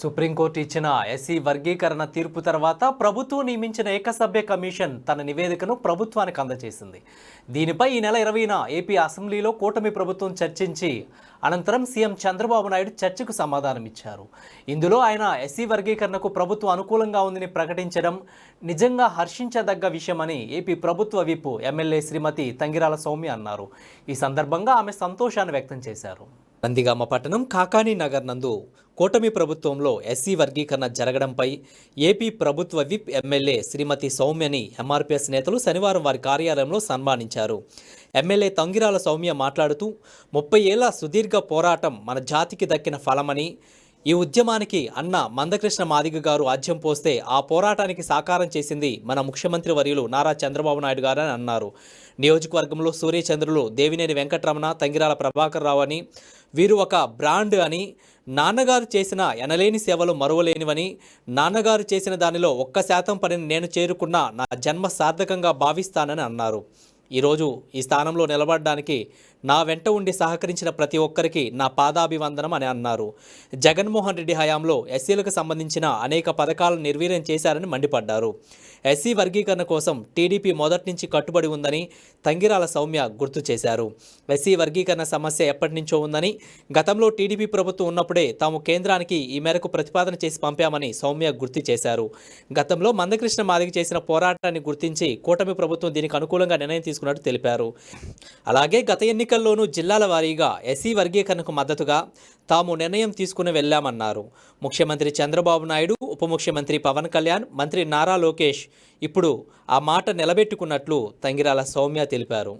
Supreme court ఇచ్చిన SC వర్గీకరణ తీర్పు తర్వాత ప్రభుత్వం నియమించిన ఏకసభ్య కమిషన్ తన నివేదికను ప్రభుత్వానికి అందజేసింది. దీనిపై ఈ నెల ఇరవైన ఏపీ అసెంబ్లీలో కూటమి ప్రభుత్వం చర్చించి అనంతరం సీఎం చంద్రబాబు నాయుడు చర్చకు సమాధానం ఇచ్చారు. ఇందులో ఆయన ఎస్సీ వర్గీకరణకు ప్రభుత్వం అనుకూలంగా ఉందని ప్రకటించడం నిజంగా హర్షించదగ్గ విషయమని ఏపీ ప్రభుత్వ విప్ ఎమ్మెల్యే శ్రీమతి తంగిరాల సౌమ్య అన్నారు. ఈ సందర్భంగా ఆమె సంతోషాన్ని వ్యక్తం చేశారు. నందిగామ పట్టణం కాకాని నగర్ నందు కూటమి ప్రభుత్వంలో ఎస్సీ వర్గీకరణ జరగడంపై ఏపీ ప్రభుత్వ విప్ ఎమ్మెల్యే శ్రీమతి సౌమ్యని ఎంఆర్పీఎస్ నేతలు శనివారం వారి కార్యాలయంలో సన్మానించారు. ఎమ్మెల్యే తంగిరాల సౌమ్య మాట్లాడుతూ ముప్పై ఏళ్ళ సుదీర్ఘ పోరాటం మన జాతికి దక్కిన ఫలమని ఈ ఉద్యమానికి అన్న మందకృష్ణ మాదిగ గారు ఆజ్యం పోస్తే ఆ పోరాటానికి సాకారం చేసింది మన ముఖ్యమంత్రి వర్యులు నారా చంద్రబాబు నాయుడు గారు అని అన్నారు. నియోజకవర్గంలో సూర్యచంద్రులు దేవినేని వెంకటరమణ తంగిరాల ప్రభాకర్ రావు అని వీరు ఒక బ్రాండ్ అని నాన్నగారు చేసిన ఎనలేని సేవలు మరువలేనివని నాన్నగారు చేసిన దానిలో ఒక్క శాతం పనిని నేను చేరుకున్న నా జన్మ సార్థకంగా భావిస్తానని అన్నారు. ఈరోజు ఈ స్థానంలో నిలబడడానికి నా వెంట ఉండి సహకరించిన ప్రతి ఒక్కరికి నా పాదాభివందనం అని అన్నారు. జగన్మోహన్ రెడ్డి హయాంలో ఎస్సీలకు సంబంధించిన అనేక పథకాలను నిర్వీర్యం చేశారని మండిపడ్డారు. ఎస్సీ వర్గీకరణ కోసం టీడీపీ మొదటి నుంచి కట్టుబడి ఉందని తంగిరాల సౌమ్య గుర్తు చేశారు. ఎస్సీ వర్గీకరణ సమస్య ఎప్పటి నుంచో ఉందని గతంలో టీడీపీ ప్రభుత్వం ఉన్నప్పుడే తాము కేంద్రానికి ఈ మేరకు ప్రతిపాదన చేసి పంపామని సౌమ్య గుర్తు చేశారు. గతంలో మందకృష్ణ మాదిగ చేసిన పోరాటాన్ని గుర్తించి కూటమి ప్రభుత్వం దీనికి అనుకూలంగా నిర్ణయం తీసుకున్నట్టు తెలిపారు. అలాగే గత ఎన్నికల్లోనూ జిల్లాల వారీగా ఎస్సీ వర్గీకరణకు మద్దతుగా తాము నిర్ణయం తీసుకుని వెళ్ళామన్నారు ముఖ్యమంత్రి చంద్రబాబు నాయుడు ఉప ముఖ్యమంత్రి పవన్ కళ్యాణ్ మంత్రి నారా లోకేష్ ఇప్పుడు ఆ మాట నిలబెట్టుకున్నట్లు తంగిరాల సౌమ్య తెలిపారు.